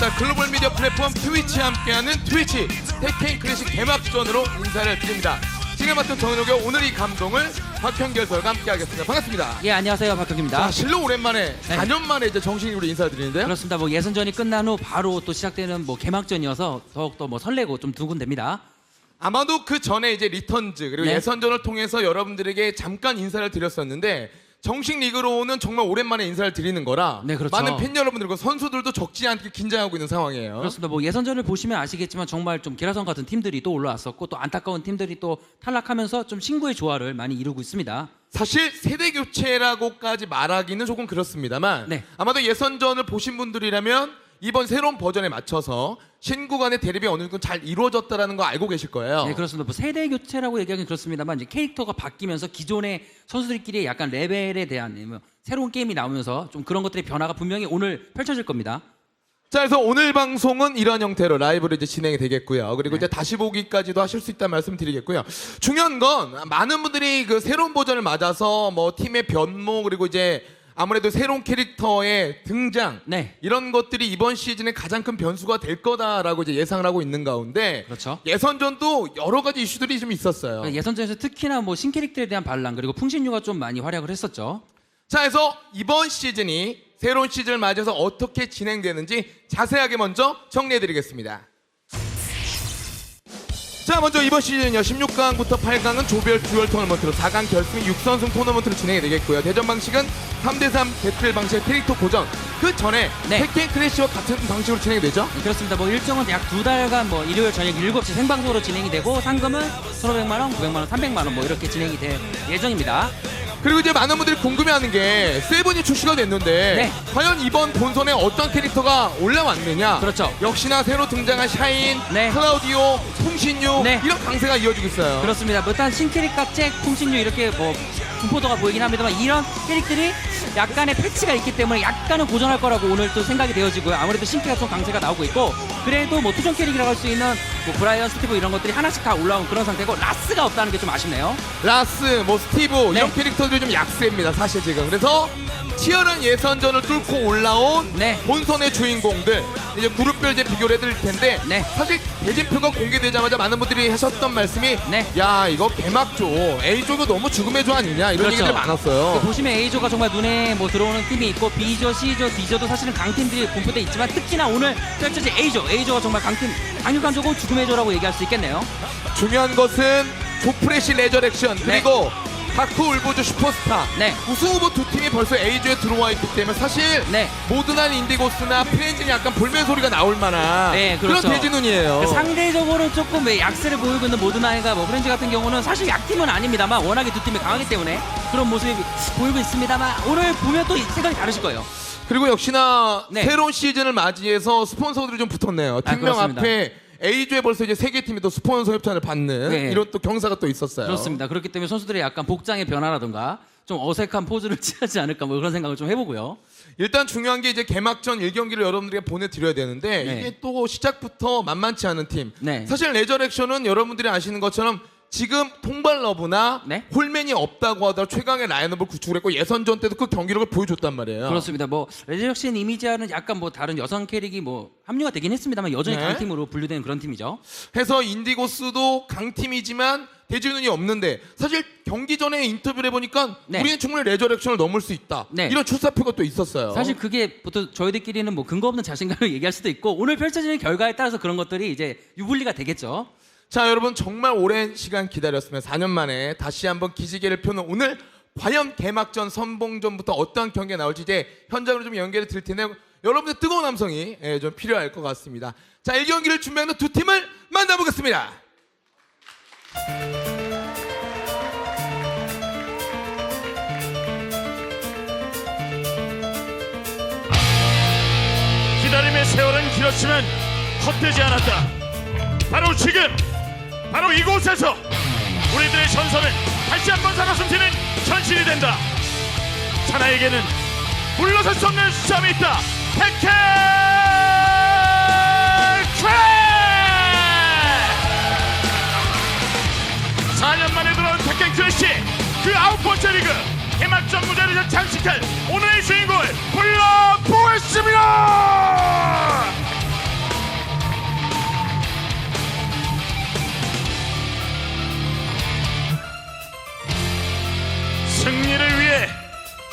있다 글로벌 미디어 플랫폼 트위치와 함께하는 트위치 테kken 클래식 개막전으로 인사를 드립니다. 지금 맡은 정은욱의 오늘 이 감동을 박현결 설과 함께하겠습니다. 반갑습니다. 예 안녕하세요 박혁입니다. 자, 실로 오랜만에 4년 만에 이제 정식으로 인사드리는데요. 그렇습니다. 뭐 예선전이 끝난 후 바로 또 시작되는 뭐 개막전이어서 더욱더 뭐 설레고 좀 두근댑니다. 아마도 그 전에 이제 리턴즈 그리고 네. 예선전을 통해서 여러분들에게 잠깐 인사를 드렸었는데 정식 리그로는 정말 오랜만에 인사를 드리는 거라 네, 그렇죠. 많은 팬 여러분들과 선수들도 적지 않게 긴장하고 있는 상황이에요. 그렇습니다. 뭐 예선전을 보시면 아시겠지만 정말 좀 기라성 같은 팀들이 또 올라왔었고 또 안타까운 팀들이 또 탈락하면서 좀 신구의 조화를 많이 이루고 있습니다. 사실 세대 교체라고까지 말하기는 조금 그렇습니다만 네. 아마도 예선전을 보신 분들이라면 이번 새로운 버전에 맞춰서 신구 간의 대립이 어느 정도 잘 이루어졌다라는 거 알고 계실 거예요. 네 그렇습니다. 뭐 세대 교체라고 얘기하기는 그렇습니다만 이제 캐릭터가 바뀌면서 기존의 선수들끼리 약간 레벨에 대한 뭐 새로운 게임이 나오면서 좀 그런 것들의 변화가 분명히 오늘 펼쳐질 겁니다. 자, 그래서 오늘 방송은 이런 형태로 라이브로 이제 진행이 되겠고요. 그리고 네. 이제 다시 보기까지도 하실 수 있다 말씀 드리겠고요. 중요한 건 많은 분들이 그 새로운 버전을 맞아서 뭐 팀의 변모 그리고 이제 아무래도 새로운 캐릭터의 등장 네. 이런 것들이 이번 시즌에 가장 큰 변수가 될 거다라고 이제 예상을 하고 있는 가운데 그렇죠. 예선전도 여러 가지 이슈들이 좀 있었어요. 예선전에서 특히나 뭐 신캐릭터에 대한 반란 그리고 풍신유가 좀 많이 활약을 했었죠. 자, 그래서 이번 시즌이 새로운 시즌을 맞아서 어떻게 진행되는지 자세하게 먼저 정리해드리겠습니다. 자, 먼저 이번 시즌은요, 16강부터 8강은 조별 듀얼 토너먼트로 4강 결승 6선승 토너먼트로 진행이 되겠고요. 대전 방식은 3대3 배틀 방식의 캐릭터 고전. 그 전에 네. 테kken 크래시와 같은 방식으로 진행이 되죠. 네, 그렇습니다. 뭐 일정은 약 두 달간 뭐 일요일 저녁 7시 생방송으로 진행이 되고 상금은 1,500만 원, 900만 원, 300만 원 뭐 이렇게 진행이 될 예정입니다. 그리고 이제 많은 분들이 궁금해하는 게 세븐이 출시가 됐는데 네. 과연 이번 본선에 어떤 캐릭터가 올라왔느냐? 그렇죠. 역시나 새로 등장한 샤인, 네. 클라우디오, 송신유 네. 이런 강세가 이어지고 있어요. 그렇습니다. 뭐 일단 신캐릭터 잭, 풍신유 이렇게 뭐 분포도가 보이긴 합니다만 이런 캐릭들이 약간의 패치가 있기 때문에 약간은 고전할 거라고 오늘 또 생각이 되어지고요. 아무래도 신캐가 좀 강세가 나오고 있고 그래도 뭐 투정 캐릭이라고 할 수 있는 뭐 브라이언, 스티브 이런 것들이 하나씩 다 올라온 그런 상태고 라스가 없다는 게 좀 아쉽네요. 라스, 뭐 스티브 네. 이런 캐릭터들이 좀 약세입니다. 사실 지금 그래서 치열한 예선전을 뚫고 올라온 네. 본선의 주인공들 이제 그룹별 이제 비교를 해드릴 텐데 네. 사실 대진표가 공개되자마자 많은 분들이 하셨던 말씀이 네. 야 이거 개막조 A조가 너무 죽음의 조 아니냐 이런 그렇죠. 얘기들 많았어요. 보시면 A조가 정말 눈에 뭐 들어오는 팀이 있고 B조, C조, D조도 사실은 강팀들이 분포돼 있지만 특히나 오늘 펼쳐진 A조, A조가 정말 강팀, 강력한 조고 죽음의 조라고 얘기할 수 있겠네요. 중요한 것은 조프레시 레저렉션 그리고 다크 울보즈 슈퍼스타 네. 우승 후보 두 팀이 벌써 A조에 들어와 있기 때문에 사실 네. 모든한 인디고스나 프렌즈는 약간 볼멘 소리가 나올 만한 네, 그렇죠. 그런 대진운이에요. 상대적으로 조금 왜 약세를 보이고 있는 모든아이가 뭐 프렌즈 같은 경우는 사실 약팀은 아닙니다만 워낙에 두 팀이 강하기 때문에 그런 모습이 보이고 있습니다만 오늘 보면 또 생각이 다르실 거예요. 그리고 역시나 네. 새로운 시즌을 맞이해서 스폰서들이 좀 붙었네요. 아, 팀명 그렇습니다. 앞에 A조에 벌써 이제 세개 팀이 또 스폰서 협찬을 받는 네. 이런 또 경사가 또 있었어요. 그렇습니다. 그렇기 때문에 선수들의 약간 복장의 변화라든가 좀 어색한 포즈를 취하지 않을까 뭐 그런 생각을 좀 해보고요. 일단 중요한 게 이제 개막전 1경기를 여러분들에게 보내드려야 되는데 네. 이게 또 시작부터 만만치 않은 팀. 네. 사실 레저렉션은 여러분들이 아시는 것처럼 지금 통발러브나 네. 홀맨이 없다고 하더라도 최강의 라인업을 구축을 했고 예선전 때도 그 경기력을 보여줬단 말이에요. 그렇습니다. 뭐 레저렉션 이미지와는 약간 뭐 다른 여성 캐릭이 뭐 합류가 되긴 했습니다만 여전히 네. 강팀으로 분류되는 그런 팀이죠. 해서 인디고스도 강팀이지만 대지운이 없는데 사실 경기 전에 인터뷰를 해보니까 네. 우리는 충분히 레저렉션을 넘을 수 있다. 네. 이런 출사표가 또 있었어요. 사실 그게 보통 저희들끼리는 뭐 근거 없는 자신감을 얘기할 수도 있고 오늘 펼쳐지는 결과에 따라서 그런 것들이 이제 유불리가 되겠죠. 자 여러분 정말 오랜 시간 기다렸으면 4년 만에 다시 한번 기지개를 펴는 오늘 과연 개막전 선봉전부터 어떤 경기가 나올지 이제 현장으로 좀 연결을 드릴 텐데 여러분들 뜨거운 함성이 예, 좀 필요할 것 같습니다. 자 1경기를 준비하는 두 팀을 만나보겠습니다. 기다림의 세월은 길었지만 헛되지 않았다. 바로 지금, 바로 이곳에서 우리들의 전선은 다시 한번 살아숨지는 현실이 된다. 사나에게는 물러설 수 없는 싸움이 있다. 테kken 크랙! 4년 만에 돌아온 테kken 크래시 그 번째 리그 개막전 무대를 장식할 오늘의 주인공을 불러보겠습니다. 승리를 위해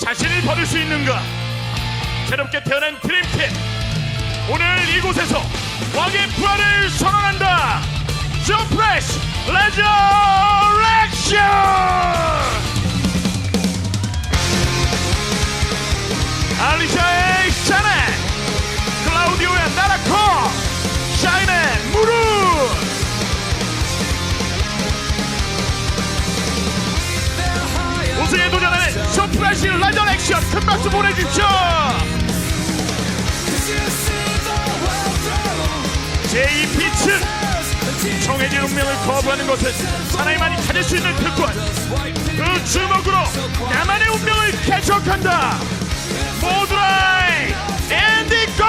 자신을 버릴 수 있는가? 새롭게 태어난 드림팀 오늘 이곳에서 왕의 부활을 선언한다. 쇼프레시 레저렉션! 쇼프레시 레저렉션 큰 박수 보내주십시오. 제2피츠 정해진 운명을 거부하는 것은 사나이만이 가질 수 있는 특권. 그 주먹으로 나만의 운명을 개척한다. 모두라이 앤디 고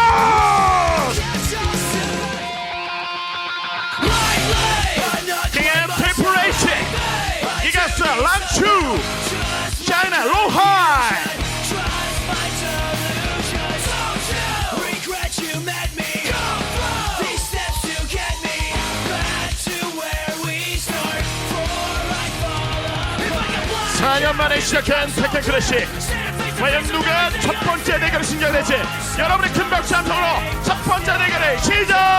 2년 만에 시작한 태권 클래식. 과연 누가 첫 번째 대결을 신경내지. 여러분의 큰 박수 한 통으로 첫 번째 대결의 시작합니다!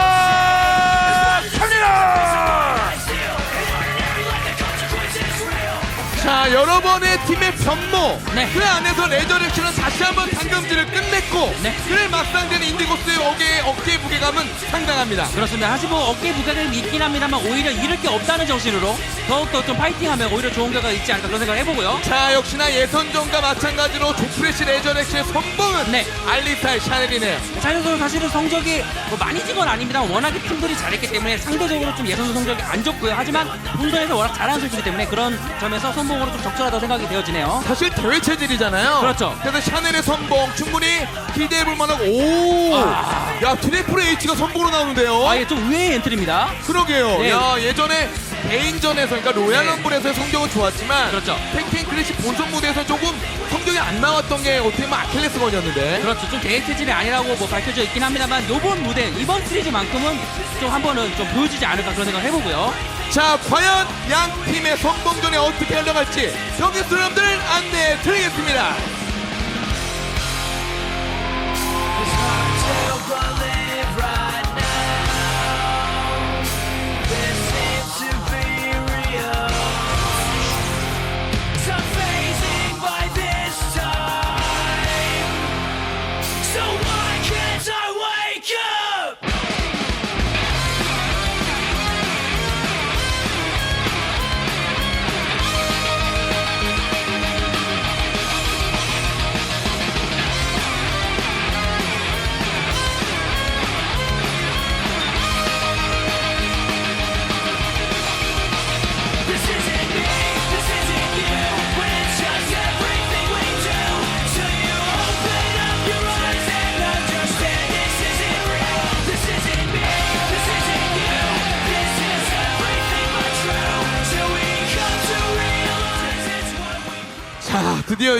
자 여러 번의 팀의 변모 네. 그 안에서 레저렉션은 다시 한번 당금질을 끝냈고 네. 그에 맞상대는 인디고스의 어깨, 어깨 무게감은 상당합니다 그렇습니다. 사실 뭐 어깨 무게감이 있긴 합니다만 오히려 잃을 게 없다는 정신으로 더욱더 좀 파이팅하면 오히려 좋은 결과가 있지 않을까 그런 생각을 해보고요. 자 역시나 예선전과 마찬가지로 조프레시 레저렉션의 선봉은 네. 알리사의 샤넬이네요 자연스러로 사실은 성적이 뭐 많이 진 건 아닙니다. 워낙에 팀들이 잘했기 때문에 상대적으로 좀 예선 성적이 안 좋고요. 하지만 본선에서 워낙 잘하는 선수이기 때문에 그런 점에서 선 봉으로 좀 적절하다고 생각이 되어지네요. 사실 대회 체질이잖아요 그렇죠. 그래서 샤넬의 선봉 충분히 기대해볼 만하고 오 야 트리플 H가 선봉으로 나오는데요 아, 예, 좀 의외의 엔트리입니다. 그러게요. 네. 야 예전에 개인전에서 그러니까 로얄 네. 럼블에서의 성적은 좋았지만 그렇죠. 탱탱 클래식 본선 무대에서 조금 성적이 안 나왔던 게 어떻게 보면 아킬레스건이었는데 그렇죠. 좀 대회 체질이 아니라고 뭐 밝혀져 있긴 합니다만 이번 무대, 이번 시리즈만큼은 좀 한 번은 좀 보여주지 않을까 그런 생각을 해보고요. 자 과연 양 팀의 선봉전이 어떻게 흘러갈지 경기 수람들 안내해 드리겠습니다. cry.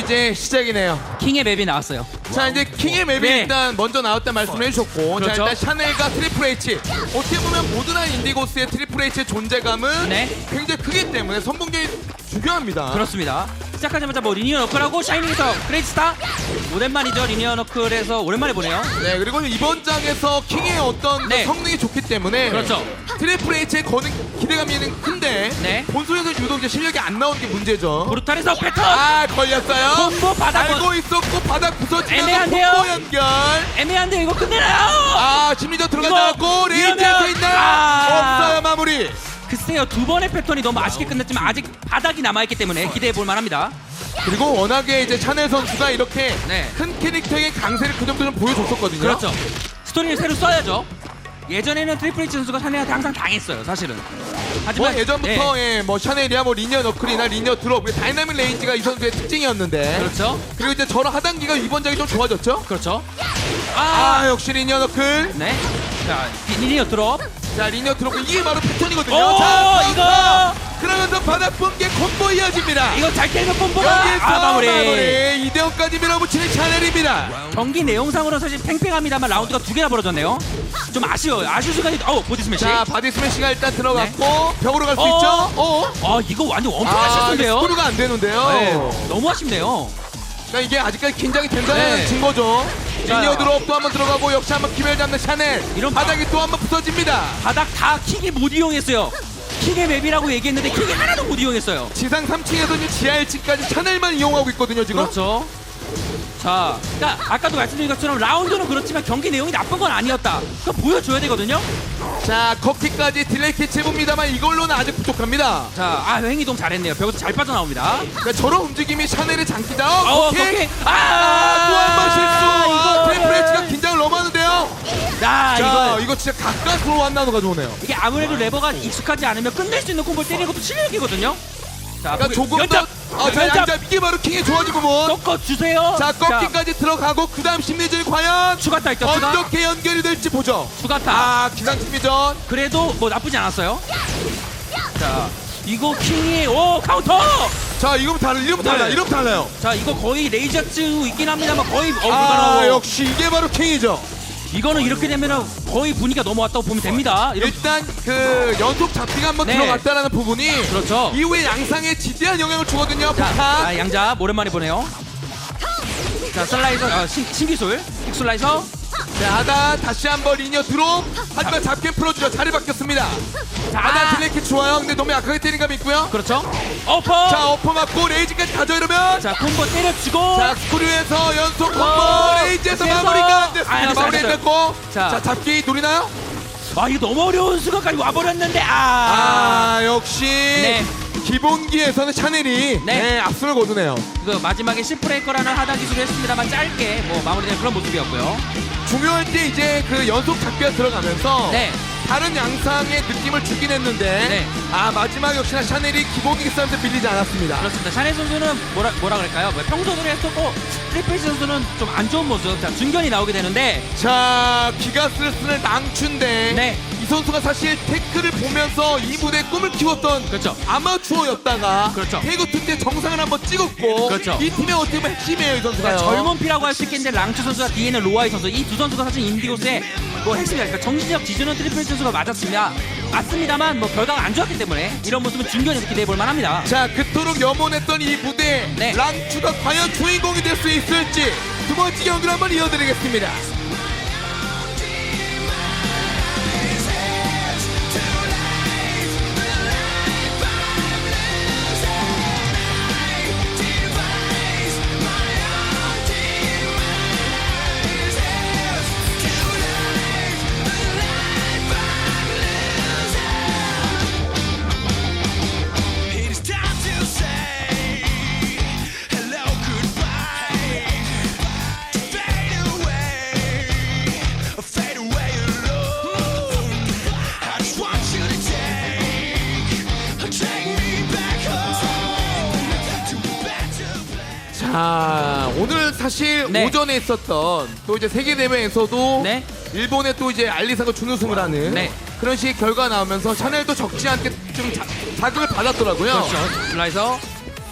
이제 시작이네요. 킹의 맵이 나왔어요. 자 이제 킹의 맵이 네. 일단 먼저 나왔다 말씀을 해주셨고 그렇죠. 자 일단 샤넬과 트리플 H 어떻게 보면 모든한 인디고스의 트리플 H의 존재감은 네. 굉장히 크기 때문에 선봉전이 중요합니다. 그렇습니다. 시작하자마자 뭐 리니어 너클하고 샤이닝에서 그레이트스타 오랜만이죠 리니어 너클에서 오랜만에 보네요. 네 그리고 이번 장에서 킹의 어떤 그 네. 성능이 좋기 때문에 그렇죠. 트리플 H의 거는 기대감이 큰데 네. 본선에서 유독 이제 실력이 안 나오는 게 문제죠. 브루탈에서 패턴 아 걸렸어요. 콤보 바닥 알고 있었고 바닥 부서지면서 애매한데요? 콤보 연결. 애매한데 이거 끝내나요? 아 심리전 들어가지 않고 레이지에서 있나요? 아. 없어요 마무리. 글쎄요 두 번의 패턴이 너무 아쉽게 끝났지만 아직 바닥이 남아있기 때문에 기대해 볼 만합니다. 그리고 워낙에 이제 샤넬 선수가 이렇게 네. 큰 캐릭터의 강세를 그 정도 좀 보여줬었거든요. 그렇죠. 스토리를 새로 써야죠. 예전에는 트리플 H 선수가 샤네한테 항상 당했어요 사실은. 뭐 하지만 예전부터 네, 예, 뭐 샤넬이야 뭐 리니어 너클이나 리니어 드롭 그 다이나믹 레인지가 이 선수의 특징이었는데 그렇죠. 그리고 이제 저런 하단기가 이번 장이 좀 좋아졌죠? 그렇죠. 아 아, 역시 리니어 너클 네. 자 리니어 드롭. 자 리니어 드롭 이게 바로 패턴이거든요 오, 자 이거! 그러면서 바닥 붕괴 콤보 이어집니다 이거 잘 때리면 뽐뿌가 여기서 아 마무리. 마무리 이대형까지 밀어붙이는 샤넬입니다 경기 내용상으로 사실 팽팽합니다만 라운드가 두 개나 벌어졌네요. 좀 아쉬워요. 아쉬운 순간이 어 보디 스매시. 자 바디 스매시가 일단 들어갔고 벽으로 갈 수 어. 있죠? 어? 아 이거 완전 아, 엄청나셨는데요. 스크루가 안 되는데요. 네, 너무 아쉽네요. 그러니까 이게 아직까지 긴장이 된다는 네. 증거죠. 자. 리니어 드롭 또 한번 들어가고 역시 한번 기회를 잡는 샤넬. 이런 바닥이 또 한번 부서집니다. 바닥 다 킥이 못 이용했어요. 킥의 맵이라고 얘기했는데 킥이 하나도 못 이용했어요. 지상 3층에서는 지하 1층까지 샤넬만 이용하고 있거든요 지금. 그렇죠. 자, 그러니까 아까도 말씀드린 것처럼 라운드는 그렇지만 경기 내용이 나쁜 건 아니었다. 그거 보여줘야 되거든요. 자 커키까지 딜레이 캐치해봅니다만 이걸로는 아직 부족합니다. 자, 아 행이동 잘했네요. 벽에서 잘 빠져나옵니다. 그러니까 저런 움직임이 샤넬의 장기다. 어, 커키. 커키. 아, 아, 또 한 번 실수. 이거 트리플 H가 긴장을 너무 하는데요. 아, 자, 이거 이거 진짜 가까스로 완나노가 좋네요. 이게 아무래도 레버가 익숙하지 않으면 끝낼 수 있는 콤보를 때리는 것도 실력이거든요. 자, 그러니까 조금 더. 연장, 아, 자, 연장 양자 이게 바로 킹의 좋아진 부분. 꺾어 주세요. 자, 꺾기까지 들어가고 그 다음 심리전이 과연 추가 타있죠. 추가, 어떻게 연결이 될지 보죠. 추가 타. 아, 기상 심리전. 그래도 뭐 나쁘지 않았어요. 자, 이거 킹이 오 카운터. 자, 이거면 달라. 이러면 달라. 네. 이러면 달라요. 자, 이거 거의 레이저츠 있긴 합니다만 거의 어 아, 불가능하고. 역시 이게 바로 킹이죠. 이거는 이렇게 되면은 거의 분위기가 넘어왔다고 보면 됩니다. 이런 일단 그 연속 잡기가 한번 네. 들어갔다라는 부분이 그렇죠. 이후에 양상에 지대한 영향을 주거든요. 자, 폭탄. 아, 양자 오랜만에 보네요. 자, 슬라이서 어, 신, 신기술 킥슬라이서 자, 하다 다시 한번 리니어 드롭. 하지만 잡게 풀어주죠. 자리 바뀌었습니다. 하다 딜레이키 좋아요. 근데 너무 약하게 때린 감이 있고요. 그렇죠. 어퍼. 자, 어퍼 맞고 레이지까지 가져 이러면. 자, 콤보 때려주고. 자, 스크류에서 연속 콤보 어, 레이지에서 그래서- 마무리가 안 아, 됐습니다. 됐어요, 마무리 안. 됐고. 자. 자, 잡기 노리나요? 아, 이거 너무 어려운 수가까지 와버렸는데 아. 아, 역시 네. 기본기에서는 샤넬이 네. 네, 앞선을 거두네요. 그 마지막에 시프레이커라는 하단 기술을 했습니다만 짧게 뭐 마무리된 그런 모습이었고요. 중요할 때 이제 그 연속 잡기가 들어가면서 네. 다른 양상의 느낌을 주긴 했는데 네. 아 마지막 역시나 샤넬이 기본기 싸움에서 밀리지 않았습니다. 그렇습니다. 샤넬 선수는 뭐라 뭐라 그럴까요? 뭐 평소대로 했었고 트리플 선수는 좀 안 좋은 모습. 자, 중견이 나오게 되는데 자 기가스를 쓰는 랑추인데 네. 이 선수가 사실 태클을 보면서 이 무대에 꿈을 키웠던 그렇죠. 아마추어였다가 그렇죠. 태그 투때 정상을 한번 찍었고 그렇죠. 이 팀의 어떻게 보면 핵심이에요 이 선수가요. 그러니까 젊은 피라고 할 수 있겠는데 랑추 선수와 뒤에는 로아이 선수 이 두 선수가 사실 인디고스의 뭐 핵심이야. 그러니까 정신력 지주는 트리플 선수가 맞았습니다. 맞습니다만 뭐 결과가 안 좋았기 때문에 이런 모습은 중견에서 기대해 볼 만합니다. 자 그토록 염원했던 이 무대 네. 랑추가 과연 주인공이 될 수 있을지 두 번째 경기를 한번 이어드리겠습니다. 네. 오전에 있었던 또 이제 세계 대회에서도 네. 일본의 또 이제 알리사가 준우승을 하는 네. 그런 식의 결과 나오면서 샤넬도 적지 않게 좀 자, 자극을 받았더라고요. 그렇죠. 슬라이서.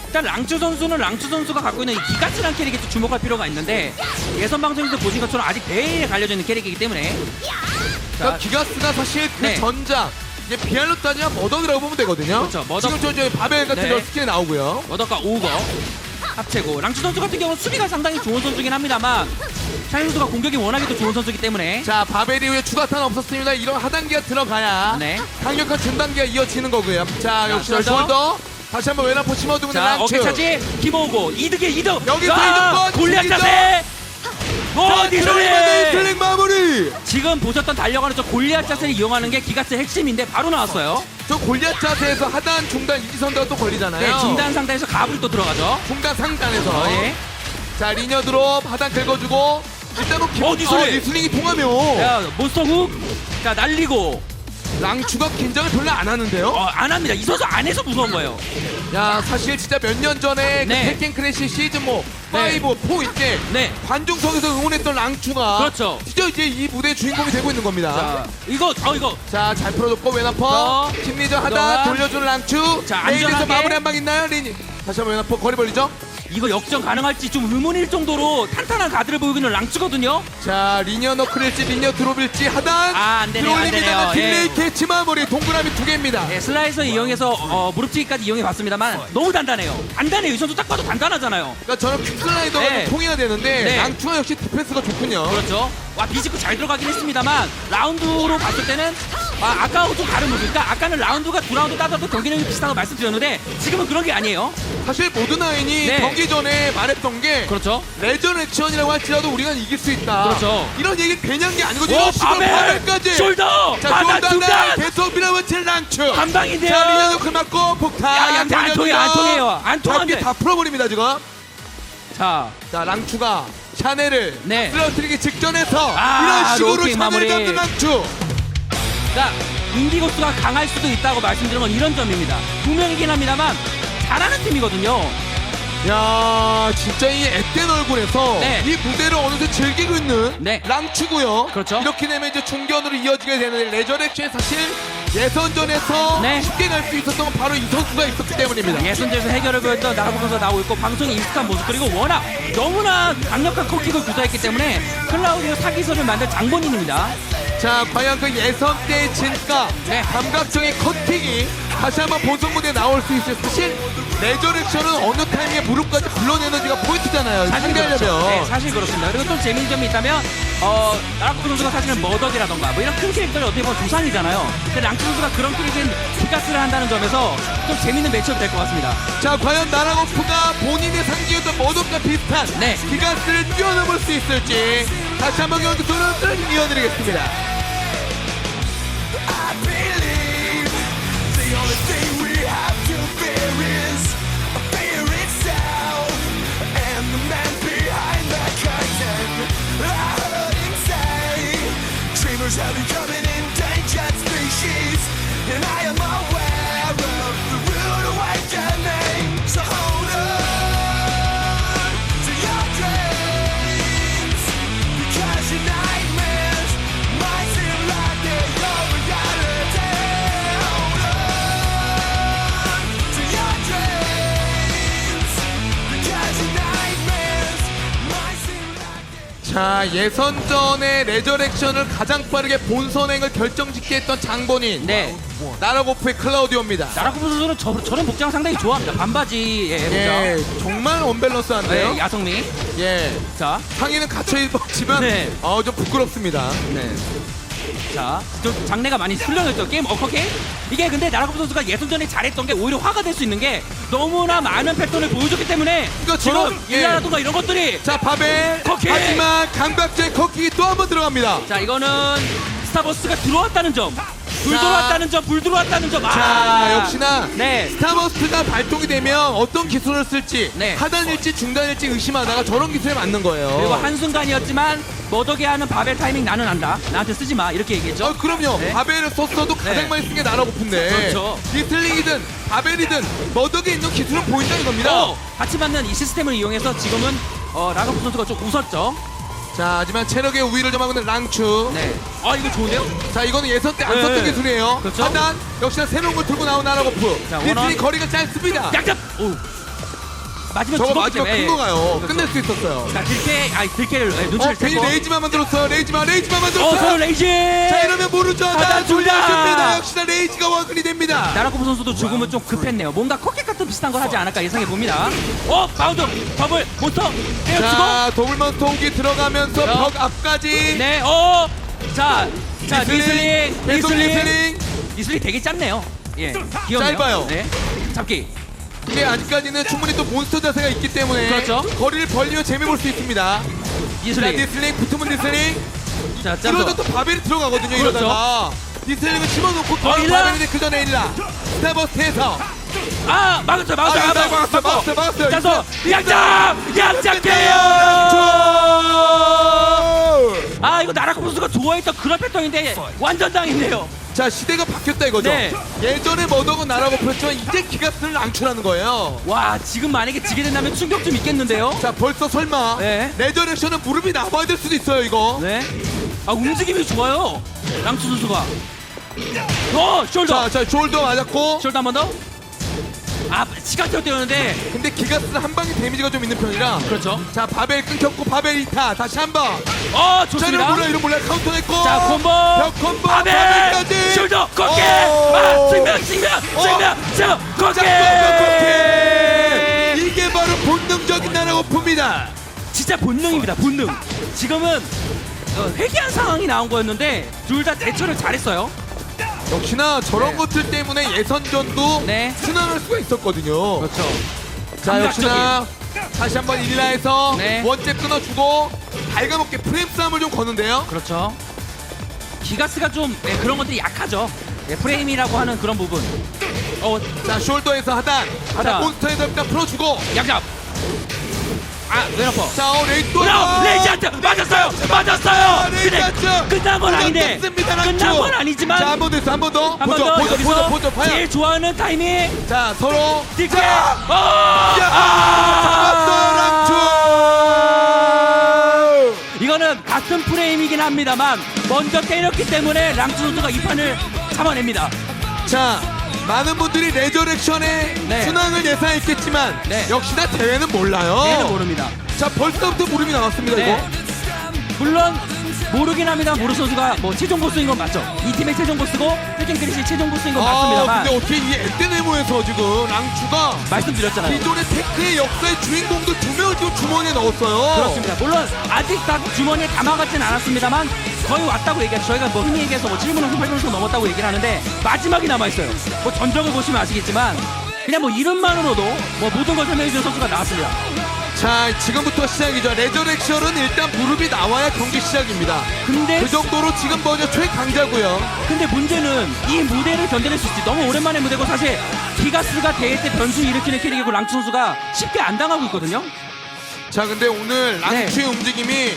일단 랑추 선수는 랑추 선수가 갖고 있는 이 기가스란 캐릭에 좀 주목할 필요가 있는데 예선 방송에서 보신 것처럼 아직 베일에 갈려져 있는 캐릭이기 때문에 그러니까 기가스가 사실 그 네. 전작 이제 비알로 따지면 머덕이라고 보면 되거든요. 그렇죠, 머덕. 지금 저 이제 바벨 같은 네. 저 스킬이 나오고요. 워더가 오거 합체고 랑추 선수 같은 경우는 수비가 상당히 좋은 선수긴 합니다만 샤이 선수가 공격이 워낙에 또 좋은 선수이기 때문에 자 바벨 이후에 추가탄 없었습니다. 이런 하단기가 들어가야 네. 강력한 중단기가 이어지는 거고요. 자 역시나 숄더. 숄더 다시 한번 왼앞으로 심어두고 있는 자 랑추. 어깨 차지 김호고 이득의 이득 여기서 자, 이득권, 골리앗 진짜. 자세 어 니소리 슬링 마무리. 지금 보셨던 달려가는 저 골리앗 자세를 이용하는 게 기가스 핵심인데 바로 나왔어요 저 골리앗 자세에서 하단 중단 이지선다가 또 걸리잖아요. 네 중단 상단에서 갑을 또 들어가죠 중간 상단에서. 어, 예. 자 리니어 드롭 하단 긁어주고 일단은 기... 어, 니슬링. 어, 니슬링이 통하면 자 몬스터 훅 자 날리고 랑추가 긴장을 별로 안 하는데요. 어, 안 합니다 이 선수 안에서 무서운 거예요 야 사실 진짜 몇 년 전에 그 네. 테켄 크래시 시즌 뭐 네. 5, 4 이때 네 관중석에서 응원했던 랑추가 그렇죠. 진짜 이제 이 무대의 주인공이 되고 있는 겁니다. 자 이거 어 이거 자 잘 풀어줬고 왼아퍼 어. 심리전 하다 그동안. 돌려주는 랑추 자, 레이드에서 안전하게. 마무리 한 방 있나요? 리니 다시 한번 왼아퍼 거리 벌리죠 이거 역전 가능할지 좀 의문일 정도로 탄탄한 가드를 보이고 있는 랑츠거든요. 자 리니어 너클일지 리니어 드롭일지 하단 아, 안 되네요, 안 들어올립니다만 되네요. 딜레이 예. 캐치마 머리 동그라미 두 개입니다. 네, 슬라이서 이용해서 어, 무릎치기까지 이용해 봤습니다만 너무 단단해요. 단단해요. 이 선수 딱 봐도 단단하잖아요. 그러니까 저는 퀵슬라이더가 네. 좀 통해야 되는데 네. 랑추가 역시 디펜스가 좋군요. 그렇죠. 와 비집고 잘 들어가긴 했습니다만 라운드로 봤을 때는 아, 아까하고 좀 다른 모습. 그러니까 아까는 라운드가 두 라운드 따져도 경기력이 비슷하다고 말씀드렸는데 지금은 그런 게 아니에요. 사실 모드나인이 네. 경기 전에 말했던 게 그렇죠. 레저렉션이라고 할지라도 우리가 이길 수 있다. 그렇죠. 이런 얘기 괜한 게 아니거든요. 오, 지금 바벨! 바벨까지. 숄더! 자, 숄더나 중간! 계속 밀어붙일 랑추. 한 방인데요. 자, 너클 맞고 폭탄. 야, 야, 안 통해요, 안 통해요. 안 통하는데. 다 풀어버립니다 지금. 자, 자 랑추가 샤넬을 네. 쓰러뜨리기 직전에서 아, 이런 식으로 샤넬을. 잡는 랑추. 그러니까 인디고스가 강할 수도 있다고 말씀드린 건 이런 점입니다. 두 명이긴 합니다만 잘하는 팀이거든요. 야 진짜 이 앳된 얼굴에서 네. 이 무대를 어느새 즐기고 있는 네. 랑추고요. 그렇죠. 이렇게 되면 이제 중견으로 이어지게 되는데 레저렉션이 사실 예선전에서 네. 쉽게 갈 수 있었던 건 바로 이 선수가 있었기 때문입니다. 예선제에서 해결을 보였던 나라보면서 나오고 있고 방송이 익숙한 모습 그리고 워낙 너무나 강력한 코킥을 구사했기 때문에 클라우디오 사기설을 만든 장본인입니다. 자 과연 그 예선 때의 진가 네. 감각적인 커팅이 다시 한번 본선 무대에 나올 수 있어요. 사실 레저렉션은 어느 타이밍에 무릎까지 불러내는지가 포인트잖아요. 사실 그렇죠. 상대하려면. 네, 사실 그렇습니다. 그리고 또 재미있는 점이 있다면 어, 나라코 선수가 사실은 머덕이라던가 뭐 이런 큰 캐릭터를 어떻게 보면 조상이잖아요. 근데 랑키 선수가 그런 크리긴 피가스를 한다는 점에서 좀 재밌는 매치업이 될것 같습니다. 자 과연 나라고프가 본인의 상징이었던 머독과 비슷한 네. 기가스를 뛰어넘을 수 있을지 다시 한번 경기 소년을 이어드리겠습니다. Have become an endangered species, and I am aware 자 예선전의 레저렉션을 가장 빠르게 본선행을 결정짓게 했던 장본인 네. 나라고프의 클라우디오입니다. 나라코 선수는 저, 저런 복장 상당히 좋아합니다. 반바지에 예, 복장. 정말 언밸런스한데요. 네, 야성미. 예, 자, 상의는 갇혀 입었지만 네. 어, 좀 부끄럽습니다. 네. 자, 좀 장내가 많이 풀려졌죠. 게임 어커 게임? 이게 근데 나라코 선수가 예선전에 잘했던 게 오히려 화가 될 수 있는 게 너무나 많은 패턴을 보여줬기 때문에 그러니까 지금 예. 일라라든가 이런 것들이 자 바벨 커킥! 하지만 감각적인 커킥이 또 한 번 들어갑니다. 자 이거는 스타버스가 들어왔다는 점, 불 자. 들어왔다는 점, 불 들어왔다는 점. 아! 자 역시나 네. 스타버스트가 발동이 되면 어떤 기술을 쓸지 네. 하단일지 중단일지 의심하다가 저런 기술에 맞는 거예요. 그리고 한 순간이었지만 머더게 하는 바벨 타이밍 나는 안다. 나한테 쓰지 마. 이렇게 얘기했죠. 어, 그럼요. 네. 바벨을 썼어도 가장 네. 많이 쓴 게 나라 고픈데 그렇죠. 디슬링이든 바벨이든 머덕에 있는 기술은 보인다는 겁니다. 어, 같이 맞는 이 시스템을 이용해서 지금은 어, 라가프 선수가 좀 웃었죠. 자 하지만 체력의 우위를 점하고 있는 랑추. 네. 아 이거 좋은데요? 자 이거는 예선 때 안 네. 썼던 기술이에요. 그렇죠. 하단 역시나 새로운 걸 들고 나온. 자, 디슬링 원원. 거리가 짧습니다. 양잡. 오. 마지막 저거 죽었기 마지막 때문에. 큰 거가요. 그렇죠. 끝낼 수 있었어요. 자 들깨, 아니 들깨를 네, 어 눈치를 괜히 채고. 레이지만 만들었어. 레이지만 레이지만 어, 만들었어. 서로 레이지. 자 이러면 모르죠. 나 하단. 둘다. 역시나 레이지가 원근이 됩니다. 나라코프 선수도 조금은 좀 급했네요. 뭔가 커킥 같은 비슷한 걸 하지 않을까 예상해 봅니다. 어, 마우드, 더블, 때려치고. 자 도블먼 통기 들어가면서 자. 벽 앞까지. 네, 어, 자, 자, 리슬링, 계속 리슬링, 리슬링. 리슬링 되게 짧네요. 예, 귀엽네요. 짧아요. 네, 잡기. 근데 아직까지는 충분히 또 몬스터 자세가 있기 때문에 그렇죠. 거리를 벌리면 재미 볼 수 있습니다. 자 리슬링. 디슬링 붙으면 디슬링. 자, 이러다 짬도. 또 바벨이 들어가거든요. 그렇죠. 이러다가 디슬링을 집어넣고 바로 일라. 바벨인데 그 전에 일라. 스타버스트에서 아, 막았어요, 막았어요, 아, 막았어요, 막았어요, 막았어요, 막았어요. 짜서 양잡, 양잡게요. 아, 이거 나라코 선수가 좋아했던 그런 패턴인데 완전 당했네요. 자 시대가 바뀌었다 이거죠. 네. 예전에 머덕은 나라고 폈지만 이제 기가스를 랑출하는 거예요. 와, 지금 만약에 지게 된다면 충격 좀 있겠는데요. 자 벌써 설마 네. 레저렉션은 무릎이 나와야 될 수도 있어요 이거. 네. 아 움직임이 좋아요. 랑추 선수가. 어 숄더. 자, 자 숄더 맞았고 숄더 한 번 더. 아 시간대로 때렸는데 근데 기가스는 한 방에 데미지가 좀 있는 편이라. 그렇죠. 자 바벨 끊겼고 바벨 2타 다시 한 번. 어 자 이런 좋습니다. 몰라 이런 몰라 카운터 냈고. 자 콤보 벽 콤보 바벨 바벨까지. 숄더 꺾게 오. 아 승명 승명 승명 승명 꺾게 자, 이게 바로 본능적인 나라 오프입니다. 진짜 본능입니다 본능 지금은 어, 회귀한 상황이 나온 거였는데 둘 다 대처를 잘했어요 역시나 저런 네. 것들 때문에 예선전도 네. 순항할 수가 있었거든요. 그렇죠 자 감각적인. 역시나 다시 한번 일라에서 네. 원째 끊어주고 발가벗게 프레임 싸움을 좀 거는데요. 그렇죠 기가스가 좀 네, 그런 것들이 약하죠 네, 프레임이라고 하는 그런 부분 어 자 숄더에서 하단, 자 하단. 몬스터에서 일단 풀어주고, 양잡 아 웨너퍼 자 어, 레이또 브라 레이지한트 맞았어요 맞았어요 근데 레이지한트 끝난 건 아닌데 끝났습니다, 끝난 랑초. 건 아니지만 자 한 번 더, 한번 더, 한 번 보죠, 더 보죠, 보죠, 여기서 보죠, 봐요. 제일 좋아하는 타이밍 자 서로, 딜게 자, 어! 야, 아! 잡았어 랑초. 이거는 같은 프레임이긴 합니다만 먼저 때렸기 때문에 랑투 선수가 이 판을 잡아냅니다. 자 많은 분들이 레저렉션의 네. 순항을 예상했겠지만 네. 역시나 대회는 몰라요. 얘는 모릅니다. 자 벌써부터 무릎이 나왔습니다 네. 이거. 물론 모르긴 합니다. 모르 선수가 뭐 최종 보스인 건 맞죠. 이 팀의 최종 보스고 태킹 크리스의 최종 보스인 건 아 맞습니다만 근데 어떻게 이 에테네모에서 지금 랑추가 말씀드렸잖아요. 기존의 테크의 역사의 주인공들 두 명을 지금 주머니에 넣었어요. 그렇습니다. 물론 아직 다 주머니에 담아가진 않았습니다만 거의 왔다고 얘기하죠. 저희가 뭐 흔히 얘기해서 뭐 7분 후 8분 후 넘었다고 얘기를 하는데 마지막이 남아있어요. 뭐 전적을 보시면 아시겠지만 그냥 뭐 이름만으로도 뭐 모든 걸 설명해주는 선수가 나왔습니다. 자 지금부터 시작이죠. 레저렉션은 일단 무릎이 나와야 경기 시작입니다. 근데 그 정도로 지금 뭐죠 최강자고요. 근데 문제는 이 무대를 견뎌낼 수 있지 너무 오랜만에 무대고 사실 기가스가 대회 때 변수 일으키는 캐릭이고 랑츠 선수가 쉽게 안 당하고 있거든요 자 근데 오늘 네. 랑추의 움직임이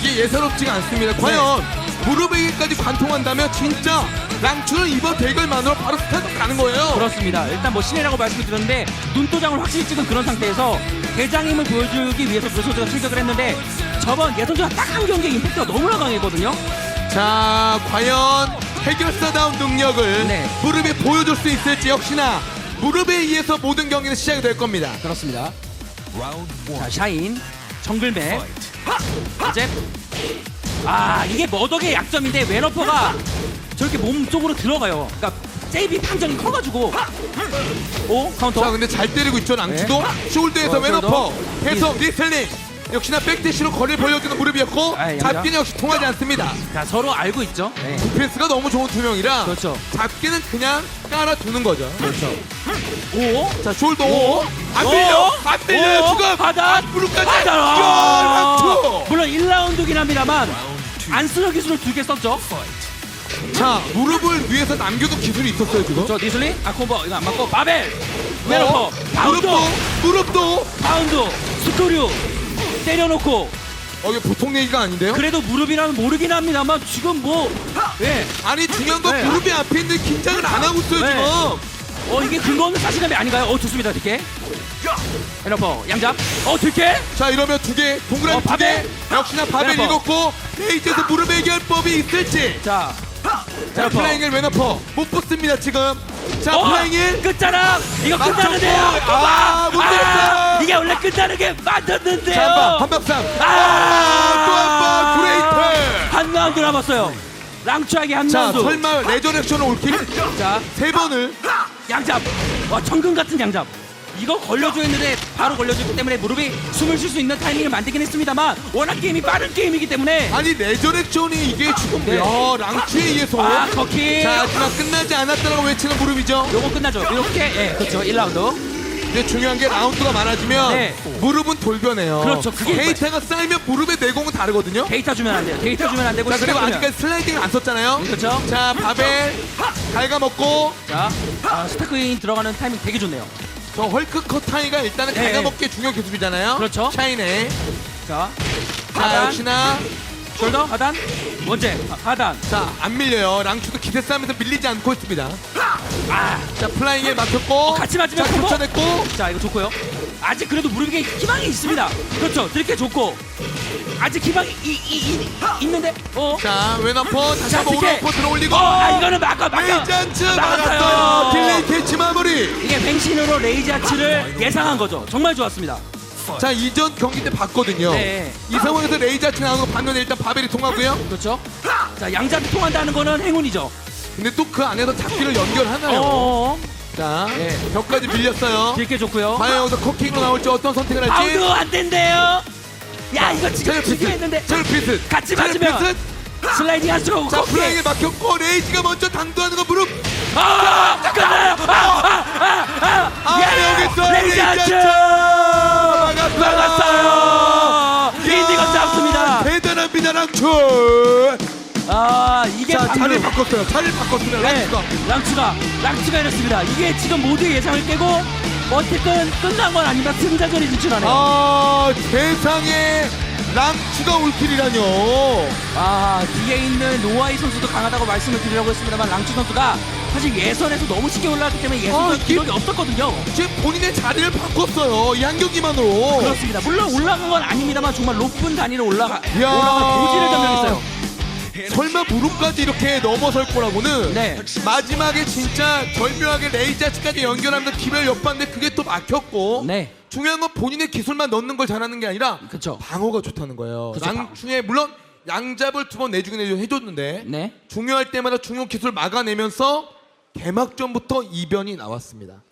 이게 예사롭지가 않습니다. 과연 무릎에게까지 관통한다면 진짜 랑추는 이번 대결만으로 바로 스타트 가는 거예요. 그렇습니다 일단 뭐 신뢰라고 말씀드렸는데 눈도장을 확실히 찍은 그런 상태에서 대장임을 보여주기 위해서 그 선수가 출격을 했는데 저번 예선전 딱한 경기의 임팩트가 너무나 강했거든요 자 과연 해결사다운 능력을 네. 무릎에 보여줄 수 있을지 역시나 무릎에 의해서 모든 경기는 시작이 될 겁니다. 그렇습니다 자 샤인 정글맨 이제? 아 이게 머덕의 약점인데 웨너퍼가 저렇게 몸쪽으로 들어가요. 그러니까 세이비 판정이 커가지고. 오 카운터. 자 근데 잘 때리고 있죠 랑추도. 숄드에서 어, 왼어퍼. 숄더. 계속 리셀링 역시나 백대시로 거리를 벌려주는 무릎이었고 아. 잡기는 역시 통하지 않습니다. 자 서로 알고 있죠 네. 디펜스가 너무 좋은 두 명이라 그렇죠. 잡기는 그냥 깔아두는 거죠. 그렇죠 오 자 숄더 오. 안 오. 밀려 안 밀려 오. 지금 야 아. 랑추 물론 1라운드긴 합니다만 안 쓰는 기술을 두 개 썼죠 자 무릎을 위해서 남겨둔 기술이 있었어요 지금. 저 니슬리 아콤보 이거 안 맞고 바벨 어? 바운드 무릎도 무릎도 바운드 스크류 때려놓고 어 이게 보통 얘기가 아닌데요? 그래도 무릎이라면 모르긴 합니다만 지금 뭐 예. 아니 중요한 건 네. 무릎이 앞에 있는데 긴장을 안 하고 있어요 네. 지금. 어 이게 근거 없는 자신감이 아닌가요? 어 좋습니다 뒷게 웨너퍼 양잡 어 뒷게 자 이러면 두 개 동그라미 어, 두 개 바벨. 역시나 바벨 웨너퍼. 읽었고 페이지에서 무릎 해결법이 있을지 자자 웨너퍼 플라잉을 웨너퍼 못 붙습니다 지금 자 어, 플라잉일 끝자락! 이거 맞췄고. 끝나는데요. 아, 못 들었어요. 이게 원래 끝나는 게 맞았는데요. 자한방 한방상 아! 또한방 브레이트. 한 라운드 남았어요. 랑추하게 한 자 라운드 설마 레저렉션 올킬 자 세 번을. 양잡. 와 천금 같은 양잡 이거 걸려줘 했는데 바로 걸려줬기 때문에 무릎이 숨을 쉴 수 있는 타이밍을 만들긴 했습니다만 워낙 게임이 빠른 게임이기 때문에 아니 레저렉션이 이게 지금 네. 야 랑추에 의해서. 아 커키 자 하지만 끝나지 않았다고 외치는 무릎이죠. 요거 끝나죠. 이렇게 예 그렇죠. 1라운드. 근데 중요한 게 라운드가 많아지면 네. 무릎은 돌변해요. 그렇죠, 그게 데이터가 쌓이면 무릎의 내공은 다르거든요. 데이터 주면 안 돼요. 데이터 주면 안 되고 자 그리고 시간 주면. 아직까지 슬라이딩을 안 썼잖아요. 그렇죠. 자 바벨. 갉아먹고. 자. 아, 스타크인 들어가는 타이밍 되게 좋네요 저 헐크 커타이가 일단은 네. 갉아먹기의 중요한 기술이잖아요. 그렇죠. 샤인에 자자 하단. 역시나. 숄더 하단. 원제 하- 하단. 자 안 밀려요. 랑추도 기대 싸움에서 밀리지 않고 있습니다. 아 자 플라잉에 막혔고. 어, 같이 맞으면 자 콤보? 쫓아냈고. 자 이거 좋고요. 아직 그래도 무릎에 희망이 있습니다. 그렇죠. 이렇게 좋고 아직 희망이 이, 이, 이, 있는데? 어? 자 왼어퍼 다시 자, 한번 이게- 오른어퍼 들어올리고 어, 아 이거는 막아 막아. 레이잔츠 막았어요. 딜레이 캐치 마무리. 이게 뱅신으로 레이자츠를 예상한 거죠. 정말 좋았습니다. 자 이전 경기 때 봤거든요. 네. 이 상황에서 레이자츠 나오는 거 봤는데 일단 바벨이 통하고요. 그렇죠. 자 양잡이 통한다는 거는 행운이죠. 근데 또 그 안에서 잡기를 연결하나요? 어어 자 네. 벽까지 밀렸어요. 길게 좋고요. 과연 여기서 커킹으로 나올지 어떤 선택을 할지. 아우도 안 된대요 야 이거 지금 체력 지금 피스 했는데 체력 피스 같이 맞으면 피스. 슬라이딩 할수록 자 플라잉에 막혔고 레이지가 먼저 당도하는 거 무릎 아 끝나요 아아아아 아, 여기 있어요, 레이자츠 레이자츠! 막았어요 인디건 잡습니다 대단합니다 랑추 아 이게 자 방금 자리를 바꿨어요 자리를 바꿨으면 네, 랑추가 랑추가 랑추가 이렇습니다 이게 지금 모두의 예상을 깨고 어쨌든 끝난 건 아닙니다. 승자전에 진출하네요. 아 세상에 랑추가 올킬이라뇨. 아 뒤에 있는 노아이 선수도 강하다고 말씀을 드리려고 했습니다만 랑추 선수가 사실 예선에서 너무 쉽게 올라왔기 때문에 예선 아, 기록이 없었거든요. 지금 본인의 자리를 바꿨어요 이 한 경기만으로. 그렇습니다. 물론 올라간 건 아닙니다만 정말 높은 단위로 올라가. 올라간 고지를 점령했어요 설마 무릎까지 이렇게 넘어설 거라고는 네. 마지막에 진짜 절묘하게 레이자치까지 연결하면서 기별 옆반데 그게 또 막혔고 네 중요한 건 본인의 기술만 넣는 걸 잘하는 게 아니라 그쵸. 방어가 좋다는 거예요. 그쵸, 랑중에 물론 양잡을 두 번 내주긴 해줬는데 네. 중요할 때마다 중요 기술 막아내면서 개막전부터 이변이 나왔습니다.